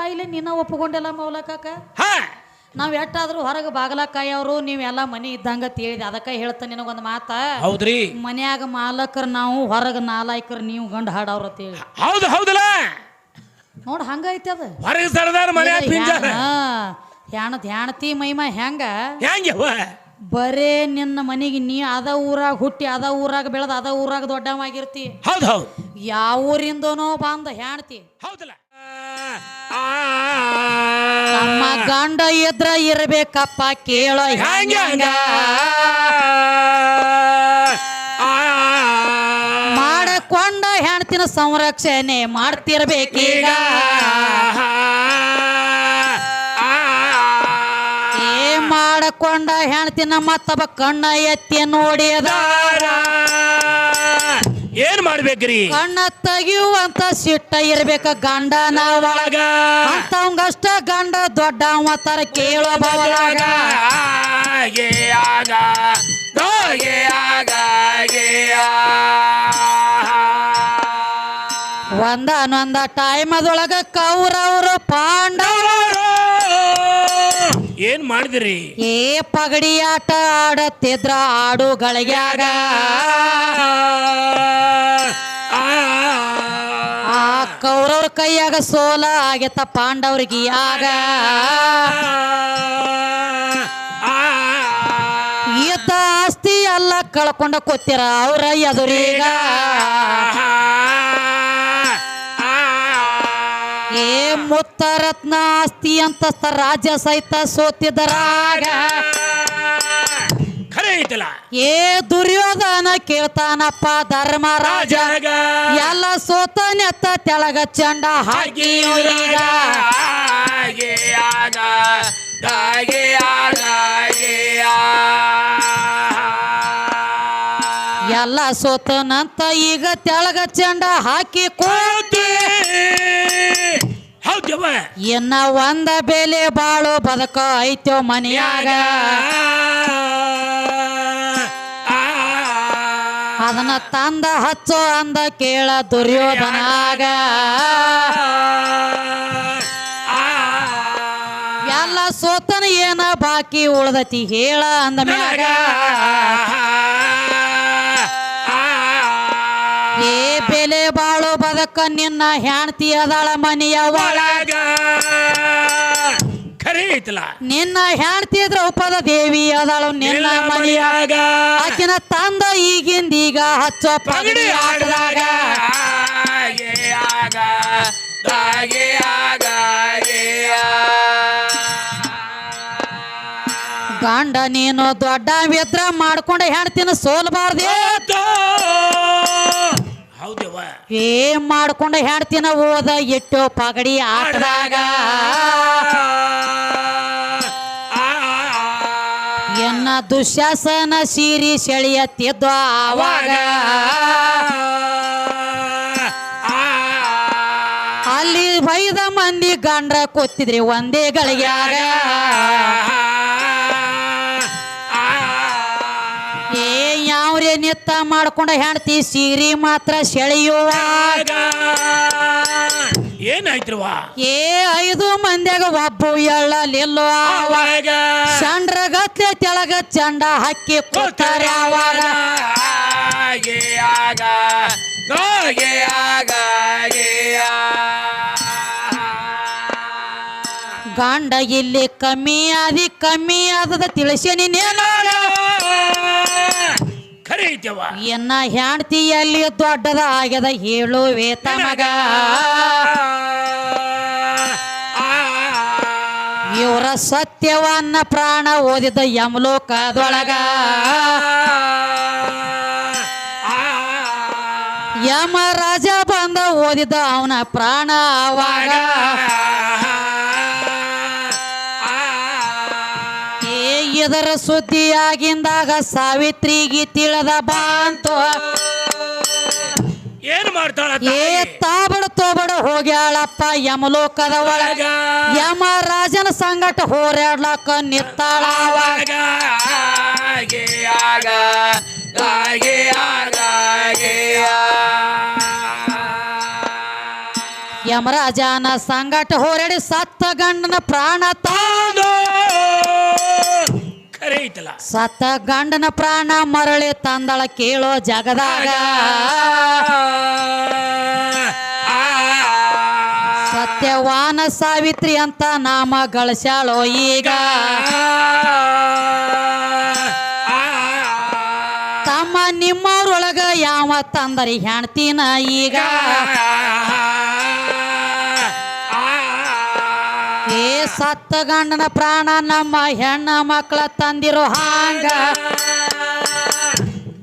ಬಾಯಿಲೆ ನಿನ್ನ ಒಪ್ಪಿಕೊಂಡೆಲ್ಲ ಮೌಲಕಾಕ? ನಾವ್ ಎಷ್ಟಾದ್ರೂ ಹೊರಗೆ ಬಾಗಲಕಾಯವರು ನೀವೆಲ್ಲ ಮನಿ ಇದ್ದಂಗ ತಿಳಿದೆ ಅದಕ್ಕೆ ಹೇಳ್ತ ನಿನಗೊಂದು ಮಾತ. ಹೌದ್ರಿ. ಮನ್ಯಾಗ ಮಾಲಕರ್ ನಾವು ಹೊರಗೆ ನಾಲಾಯ್ಕರ್ ನೀವು ಗಂಡ ಹಾಡವ್ರ ಅಂತೇಳಿ ಹೌದು ಹೌದಲ್ಲ. ನೋಡ್ ಹಂಗೈತಿ ಅದ. ಹೊರಗೆ ಸರದಾರ ಮನೆ ಧ್ಯಾನತಿ ಮೈಮ ಹೆಂಗ? ಬರೇ ನಿನ್ನ ಮನೆಗೆ ನೀ ಅದ ಊರಾಗ ಹುಟ್ಟಿ ಅದ ಊರಾಗ ಬೆಳೆದ ಅದ ಊರಾಗ ದೊಡ್ಡವಾಗಿರ್ತಿ ಹೌದು ಹೌದು. ಯಾವ ಊರಿಂದನೋ ಬಂದ ಹೆಣ್ತಿ ಹೌದಲ್ಲ. ನಮ್ಮ ಗಂಡ ಇದ್ರ ಇರಬೇಕಪ್ಪ ಕೇಳೋ ಹೆಂಗ? ಮಾಡಕೊಂಡ ಹೆಣ್ತಿನ ಸಂರಕ್ಷಣೆ ಮಾಡ್ತಿರ್ಬೇಕೀಗ. ಏ ಮಾಡಕೊಂಡ ಹೆಣ್ತಿನ ಮತ್ತೊಬ್ಬ ಕಣ್ಣ ಎತ್ತಿ ನೋಡಿದಾರ ಮಾಡ್ಬೇಕ್ರಿ. ಕಣ್ಣ ತೆಗಿಯುವಂತ ಸಿಟ್ಟ ಇರ್ಬೇಕ ಗಂಡನ ಒಳಗ ಅಂತವಂಗಷ್ಟ ಗಂಡ ದೊಡ್ಡ ತರ ಕೇಳೋ ಬವಲಾಗ ಒಂದ ಆಗ ಗೆ ಆಗ. ಗೆ ಆ. ಒಂದನೊಂದ ಟೈಮ್ ಅದೊಳಗ ಕೌರವರು ಪಾಂಡವ ಏನ್ ಮಾಡಿದ್ರಿ? ಏ ಪಗಡಿ ಆಟ ಆಡತ್ತಿದ್ರ ಆಡುಗಳಿಗ್ಯಾಗ. ಆ ಕೌರವ್ರ ಕೈಯಾಗ ಸೋಲ ಆಗೇತ ಪಾಂಡವ್ರಿಗೆ ಆಗ ಈತ ಆಸ್ತಿ ಎಲ್ಲ ಕಳ್ಕೊಂಡ ಕೊತ್ತಿರ ಅವ್ರ ಎದುರೀಗ. ಏ ಮುತ್ತರತ್ನ ಆಸ್ತಿ ಅಂತಸ್ತ ರಾಜ್ಯ ಸಹಿತ ಖರೆ ಐತಲ್ಲ? ಏ ದುರ್ಯೋಧನ ಕೇಳ್ತಾನಪ್ಪ ಧರ್ಮ ರಾಜ. ಎಲ್ಲ ಸೋತ ನೆತ್ತ ತೆಳಗ ಚಂಡ ಹಾಕಿ. ಎಲ್ಲ ಸೋತನಂತ ಈಗ ತೆಳಗ ಚಂಡ ಹಾಕಿ ಕೋತಿ ಹೌದವ ಇನ್ನ ಒಂದ ಬೆಲೆ ಬಾಳು ಬದಕ ಐತೋ ಮನೆಯಾಗ. ಅದನ್ನ ತಂದ ಹಚ್ಚೋ ಅಂದ ಕೇಳ ದುರ್ಯೋಧನಾಗ. ಎಲ್ಲ ಸೋತನ ಏನ ಬಾಕಿ ಉಳ್ದತಿ ಹೇಳ ಅಂದ ಮ್ಯಾಗ. ಬದಕ ನಿನ್ನ ಹೆಂಡತಿ ಅದಾಳ ಮನೆಯ ಒಳಗ ಖರೆ ಐತಲ್ಲ. ನಿನ್ನ ಹೆಣ್ತಿ ದ್ರೌಪದ ದೇವಿ ಅದಾಳು ನಿನ್ನ ಮನೆಯ ಮನೆಯಾಗ. ಆಕಿನ ತಂದ ಈಗಿಂದೀಗ ಹಚ್ಚೋ ಪಗಡಿ ಆಟದಾಗ ಗೆ ಆಗ ಆ. ಗಂಡ ನೀನು ದೊಡ್ಡ ವ್ಯತ್ರ ಮಾಡ್ಕೊಂಡ ಹೆಣ್ತಿನ ಸೋಲ್ಬಾರ್ದೆ? ಏ ಮಾಡ್ಕೊಂಡ ಹೆಣ್ತಿನ ಓದ ಎಟ್ಟೋ ಪಗಡಿ ಆಟದಾಗ? ಎನ್ನ ದುಶ್ಯಾಸನ ಸೀರಿ ಸೆಳೆಯತ್ತಿದ್ದ ಆವಾಗ? ಅಲ್ಲಿ ಬೈದ ಮಂದಿ ಗಂಡ್ರ ಕೊತ್ತಿದ್ರಿ ಒಂದೇ ಗಳಿಗ್ಯಾಗ. ನಿತ್ತ ಮಾಡ್ಕೊಂಡ ಹೆಂಡತಿ? ಸೀರಿ ಮಾತ್ರ ಸೆಳೆಯುವ ಏನಾಯ್ತ್ರವ ಏ ಐದು ಮಂದ್ಯಾಗ ಒಬ್ಬ ಎಳ್ಳಲಿಲ್ಲೋ ಆವಾಗ? ಚಂಡ್ರ ಗತ್ಲೆ ತೆಳಗ ಚಂಡ ಹಾಕಿ ಕೊಡ್ತಾರೆ ಆವಾಗ. ಗೆ ಆಗ. ಆಗ. ಗಂಡ ಇಲ್ಲಿ ಕಮ್ಮಿ ಆದಿ ಕಮ್ಮಿ ಆದದ ತಿಳಿಸಿ ನೇನ. ಎನ್ನ ಹೆಣ್ತಿಯಲ್ಲಿ ದೊಡ್ಡದ ಆಗ್ಯದ ಹೇಳುವೆ ತಮಗ ಇವರ ಸತ್ಯವನ್ನ ಪ್ರಾಣ ಓದಿದ ಯಮಲೋಕದೊಳಗ ಯಮ ರಾಜ ಬಂದ ಓದಿದ ಅವನ ಪ್ರಾಣ ಅವಾಗ ಇದರ ಸುದ್ದಿಯಾಗಿಂದಾಗ ಸಾವಿತ್ರಿಗೆ ತಿಳಿದ ಬಾಂತು. ಏನ್ ಮಾಡ್ತಾಳ ಏ ತಾಬಡ ತೋಬಡ ಹೋಗ್ಯಾಳಪ್ಪ ಯಮಲೋಕದ ಒಳಗ. ಯಮ ರಾಜನ ಸಂಗಟ ಹೋರಾಡ್ಲಕ್ಕ ನಿತ್ತಾಳ ಅವಾಗ. ಗೆ ಆಗ ಗೆ ಆಗ ಗೆ ಆ. ಯಮರಾಜನ ಸಂಗಟ ಹೋರಾಡಿ ಸತ್ತ ಗಂಡನ ಪ್ರಾಣ ತ ತಾಂದು. ಖರೆ ಐತಲ್ಲ ಸತ್ತ ಗಂಡನ ಪ್ರಾಣ ಮರಳಿ ತಂದಳ ಕೇಳೋ ಜಗದಾಗ. ಸತ್ಯವಾನ ಸಾವಿತ್ರಿ ಅಂತ ನಾಮ ಗಳಿಸ್ಯಾಳೋ ಈಗ. ತಮ್ಮ ಯಾವ ತಂದರಿ ಹೆಣ್ತೀನ ಈಗ. ಸತ್ತ ಗಂಡನ ಪ್ರಾಣ ನಮ್ಮ ಹೆಣ್ಣ ಮಕ್ಕಳ ತಂದಿರೋ ಹಾಂಗ.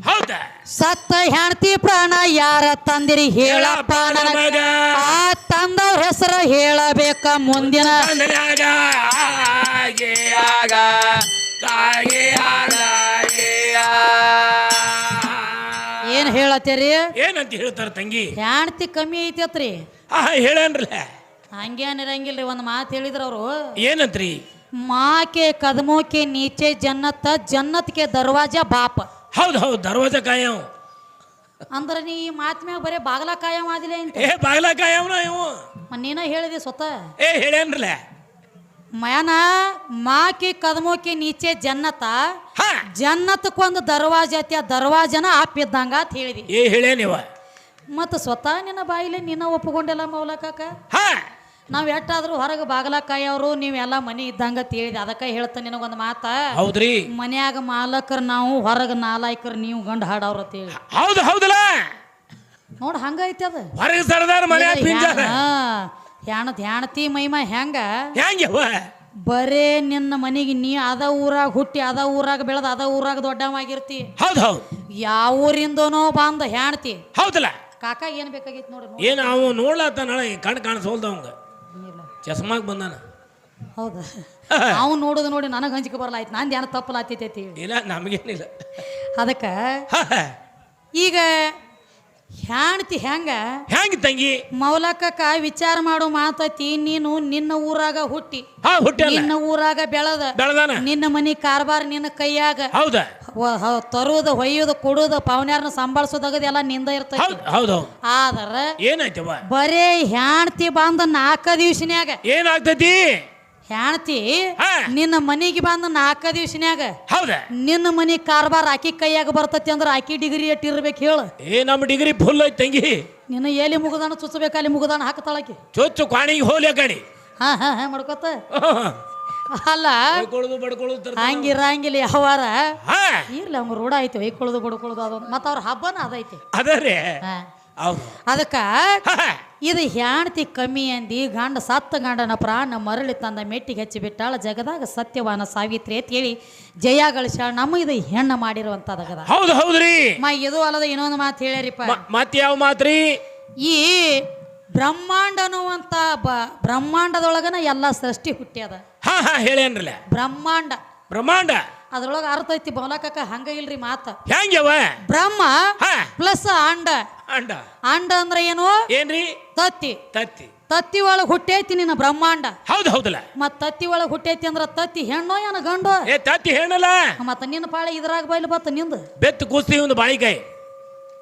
ಹೌದ? ಸತ್ತ ಹೆಂಡತಿ ಪ್ರಾಣ ಯಾರ ತಂದಿರಿ ಹೇಳಪ್ಪ ನನಗ. ಆ ತಂದವ್ರ ಹೆಸರು ಹೇಳಬೇಕ ಮುಂದಿನ. ಏನ್ ಹೇಳತ್ತೀರಿ? ಏನಂತ ಹೇಳ್ತಾರ ತಂಗಿ? ಹೆಣ್ತಿ ಕಮ್ಮಿ ಐತಿ ಆ ಹೇಳನ್ರಲ್ಲ. ಹಂಗೇನ್ ಅನ್ನಿರಂಗಿಲ್ರಿ ಒಂದು ಮಾತು ಹೇಳಿದ್ರ ಅವರು. ಏನಂತ್ರಿ? ಮಾಕೆ ಕದಮೋಕೆ ನೀಚೆ ಜನ್ನತ್ತ ಜನ್ನತ್ಗೆ ದರ್ವಾಜ ಬಾಪ. ಹೌದು ಹೌದು ದರ್ವಾಜ ಕಾಯಂ. ಅಂದ್ರೆ ನೀ ಈ ಮಾತ್ ಮ್ಯಾಗ ಬರೇ ಬಾಗಲ ಕಾಯಂ ಆದಿಲ್ಲ ಅಂತ ಏ ಬಾಗ್ಲ ಕಾಯಂನ ಇವು. ಮ- ನೀನ ಹೇಳಿದೆ ಸ್ವತಃ ಏ ಹೇಳೇನ್ರಲ್ಲ ಮಯನ ಮಾಕೆ ಕದಮೋಕಿ ನೀಚೆ ಜನ್ನತ ಹಾ. ಜನ್ನತಕ್ಕೊಂದು ದರ್ವಾಜ ಐತಿ ಆ ದರ್ವಾಜನ ಆಪಿದ್ದಂಗ ಅಂತ ಹೇಳಿದಿ. ಏ ಹೇಳೇನಿವ ಮತ್ತ ಸ್ವತಃ ನಿನ್ನ ಬಾಯಿಲೆ ನಿನ್ನ ಒಪ್ಪಿಕೊಂಡೆಲ್ಲ ಮೌಲಕಾಕ? ಹಾ. ನಾವ್ ಎಷ್ಟಾದ್ರೂ ಹೊರಗೆ ಬಾಗಲಕಾಯವರು ನೀವೆಲ್ಲ ಮನೆ ಇದ್ದಂಗ ಅಂತ ಅದಕ್ಕೆ ಹೇಳ್ತ ನಿನಗೊಂದು ಮಾತ. ಹೌದ್ರಿ? ಮನ್ಯಾಗ ಮಾಲಕರು ನಾವು ಹೊರಗ ನಾಲಾಯ್ಕರು ನೀವು ಗಂಡ ಹಾಡವ್ರ ಅಂತ ಹೇಳಿ. ಹೌದು ಹೌದಲ್ಲ? ನೋಡ್ ಹಂಗ ಅದು. ಹೊರಗೆ ಸರದಾರ ಮನೆ ಧ್ಯಾನತಿ ಮೈಮ ಹೆಂಗ? ಹೆಂಗ್ಯವ ಬರೇ ನಿನ್ನ ಮನೆಗೆ ನೀ ಅದ ಊರಾಗ ಹುಟ್ಟಿ ಅದ ಊರಾಗ ಬೆಳೆದ ಅದ ಊರಾಗ ದೊಡ್ಡವಾಗಿರ್ತಿ ಹೌದು ಹೌದು. ಯಾವ ಊರಿಂದನೋ ಬಂದ ಹೆಣ್ತಿ ಹೌದಲ್ಲ? ಕಾಕ ಏನ್ ಬೇಕಾಗಿತ್ತು ನೋಡ್ರಿ ನೋಡಿ. ಏನು ಅವ ನೋಡ್ಲಾತ ನಾಳೆ ಕಣ್ ಕಾಣಿಸೋಲ್ದ ಅವಂಗ ಇಲ್ಲ. ಚಸ್ಮಾಗ್ ಬಂದಾನ. ಹೌದಾ? ನಾವು ನೋಡೋದು ನೋಡಿ ನನಗೆ ಹಂಚಿಕೆ ಬರಲ್ಲ ಆಯ್ತು ನಾನು ಧ್ಯಾನ ಹೇಳಿ. ಇಲ್ಲ ನಮಗೇನಿಲ್ಲ. ಅದಕ್ಕ. ಈಗ ಹೆಣ್ತಿ ಹೆಂಗ? ಹೆಂಗ ತಂಗಿ? ಮೌಲಕಕ್ಕ ವಿಚಾರ ಮಾಡೋ ಮಾತೈತಿ ನೀನು ನಿನ್ನ ಊರಾಗ ಹುಟ್ಟಿ. ನಿನ್ನ ಊರಾಗ ಬೆಳದ. ಬೆಳದಾನ. ನಿನ್ನ ಮನಿ ಕಾರ್ಬಾರ್ ನಿನ್ನ ಕೈಯಾಗ. ಹೌದ? ತರುವುದು ಹೊಯ್ಯುದು ಕೊಡುದು ಪವನ್ಯಾರನ್ನ ಸಂಭಾಳಿಸೋದಾಗದ ಎಲ್ಲ ನಿಂದ ಇರ್ತೈತಿ. ಆದ್ರ ಏನಾಯ್ತವ ಬರೇ ಹೆಣ್ತಿ ಬಂದ ನಾಲ್ಕ ದಿವ್ಸನ್ಯಾಗ ಏನಾಗ್ತೈತಿ? ಹೆಣ್ತಿ ನಿನ್ನ ಮನೆಗೆ ಬಂದ ನಾಲ್ಕ ದಿವಸನ್ಯಾಗ ಹೌದ? ನಿನ್ನ ಮನಿ ಕಾರ್ಬಾರ್ ಆಕಿ ಕೈಯಾಗ ಬರ್ತತಿ ಅಂದ್ರ ಆಕಿ ಡಿಗ್ರಿ ಎಟ್ಟಿರ್ಬೇಕು ಹೇಳು. ಏ ನಮ್ಮ ಡಿಗ್ರಿ ಫುಲ್ ಐತಿ ತಂಗಿ. ನಿನ್ನ ಎಲ್ಲಿ ಮುಗದಾನ ಚುಚ್ಚಬೇಕು ಅಲ್ಲಿ ಮುಗದಾನ ಹಾಕತಾಳಕಿ ಚುಚ್ಚು ಕ್ವಾಣಿಗೆ ಹೋಲಿ ಕಡಿ. ಹಾ ಹಾ ಹಾ ಮಾಡ್ಕೊತ. ಅಲ್ಲ. ಹಂಗಿರಂಗಿಲ್ಲ ಯಾವಾರ? ಇರ್ಲಿ ಅವ್ನ ರೂಢ ಐತಿ ಹೊಯ್ಕೊಳ್ಳೋದು ಬಡ್ಕೊಳ್ಳೋದು ಅದೊಂದು ಮತ್ತು ಅವ್ರ ಹಬ್ಬನ ಅದೈತಿ. ಅದರೇ ಅದಕ್ಕ. ಇದು ಹೆಂಡ್ತಿ ಕಮ್ಮಿ ಅಂದಿ ಗಂಡ ಸತ್ತ ಗಂಡನ ಪ್ರಾಣ ಮರಳಿ ತಂದ ಮೆಟ್ಟಿಗೆ ಹಚ್ಚಿಬಿಟ್ಟಾಳ ಜಗದಾಗ ಸತ್ಯವಾನ ಸಾವಿತ್ರಿ ಅಂತ ಹೇಳಿ ಜಯ ಗಳಿಸ್ಯಾಳ. ನಮ್ಮ ಇದು ಹೆಣ್ಣ ಮಾಡಿರುವಂತದಗದ ಹೌದು ಹೌದ್ರಿ ಮ ಇದು ಅಲ್ಲದ ಇನ್ನೊಂದು ಮಾತು ಹೇಳ್ಯಾರಿಪ್ಪ. ಮತ್ತೆ ಮತ್ ಯಾವ ಮಾತ್ರಿ ಈ ಬ್ರಹ್ಮಾಂಡ ಅನ್ನುವಂತ ಬ ಬ್ರಹ್ಮಾಂಡದೊಳಗನ ಎಲ್ಲ ಸೃಷ್ಟಿ ಹುಟ್ಟ್ಯದ. ಹಾ ಹಾ ಹೇಳೇನ್ರಲ್ಲ ಬ್ರಹ್ಮಾಂಡ. ಬ್ರಹ್ಮಾಂಡ. ಅದ್ರೊಳಗೆ ಅರ್ಥ ಐತಿ ಬಹುಲಕಕ್ಕ ಹಂಗ ಇಲ್ರಿ ಮಾತ. ಹೆಂಗ್ಯವ? ಬ್ರಹ್ಮ ಹಾ. ಪ್ಲಸ್ ಅಂಡ. ಅಂಡ. ಅಂಡ ಅಂದ್ರೆ ಏನು? ಏನ್ರಿ? ತತ್ತಿ. ತತ್ತಿ. ತತ್ತಿ ಒಳಗೆ ಹುಟ್ಟೈತಿ ನಿನ್ನ ಬ್ರಹ್ಮಾಂಡ. ಹೌದು ಹೌದಲ್ಲ. ಮತ್ ತತ್ತಿ ಒಳಗೆ ಹುಟ್ಟೈತಿ ಅಂದ್ರ ತತ್ತಿ ಹೆಣ್ಣು ಏನ ಗಂಡು? ಏ ತತ್ತಿ ಹೆಣ್ಣಲ್ಲ? ಮತ್ತ ನಿನ್ನ ಪಾಳೆ ಇದ್ರಾಗ ಬೈಲು ಬತ್ತ ನಿಂದ. ಬೆತ್ತು ಕುಸ್ತಿ ಒಂದು ಬಾಳಿಕಾಯಿ.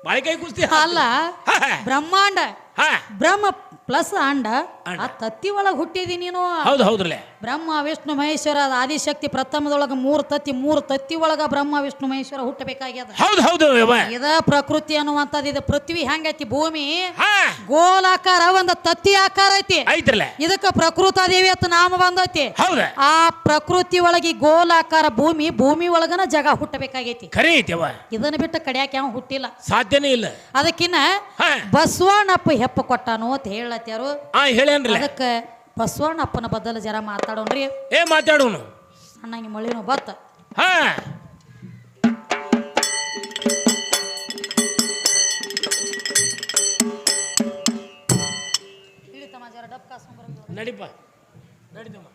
ಬಾಳಿಕಾಯಿ ಕುಸ್ತಿ ಅಲ್ಲ ಹಾ, ಹಾ. ಬ್ರಹ್ಮಾಂಡ. ಹಾ. ಬ್ರಹ್ಮ ಪ್ಲಸ್ ಅಂಡ. ಆ ತತ್ತಿ ಒಳಗೆ ಹುಟ್ಟಿದಿ ನೀನು? ಹೌದು ಹೌದ್ರಲ್ಲೇ. ಬ್ರಹ್ಮ ವಿಷ್ಣು ಮಹೇಶ್ವರ ಆದಿಶಕ್ತಿ ಪ್ರಥಮದೊಳಗ ಮೂರು ತತ್ತಿ ಮೂರು ತತ್ತಿ ಒಳಗ ಬ್ರಹ್ಮ ವಿಷ್ಣು ಮಹೇಶ್ವರ ಹುಟ್ಟಬೇಕಾಗ್ಯದ. ಹೌದು ಹೌದು ಯವ್ವ. ಇದ ಪ್ರಕೃತಿ ಅನ್ನುವಂಥದ್ದು ಇದು ಪೃಥ್ವಿ ಹೆಂಗೈತಿ ಭೂಮಿ? ಹಾ. ಗೋಲಾಕಾರ ಒಂದು ತತ್ತಿ ಆಕಾರ ಐತಿ. ಐತ್ರಲ್ಲೇ. ಇದಕ್ಕ ಪ್ರಕೃತ ದೇವಿ ಅಂತ ನಾಮ ಬಂದೈತಿ. ಹೌದ. ಆ ಪ್ರಕೃತಿ ಒಳಗೆ ಗೋಲಾಕಾರ ಭೂಮಿ ಭೂಮಿ ಒಳಗನ ಜಗ ಹುಟ್ಟಬೇಕಾಗೈತಿ. ಖರೆ ಇದನ್ನ ಬಿಟ್ಟು ಕಡಿಯಾಕ ಯಾವ ಹುಟ್ಟಿಲ್ಲ. ಸಾಧ್ಯನೇ ಇಲ್ಲ. ಅದಕ್ಕಿನ್ನ ಹಾ. ಬಸವಣ್ಣಪ್ಪ ಹೆಪ್ಪ ಕೊಟ್ಟಾನು ಅಂತ ಹೇಳತ್ಯಾರು. ಹಾ ಹೇಳೇನ್ರಲ್ಲ ಅದಕ್ಕೆ ಬಸವಣ್ಣಪ್ಪನ ಬದಲು ಜರ ಮಾತಾಡೋಣ್ರಿ. ಏ ಮಾತಾಡೋನು. ಸಣ್ಣಂಗಿ ಮಳಿನು ಬತ್ತ. ಹಾ. ನಡಿಪ ನಡಿತಮ್ಮ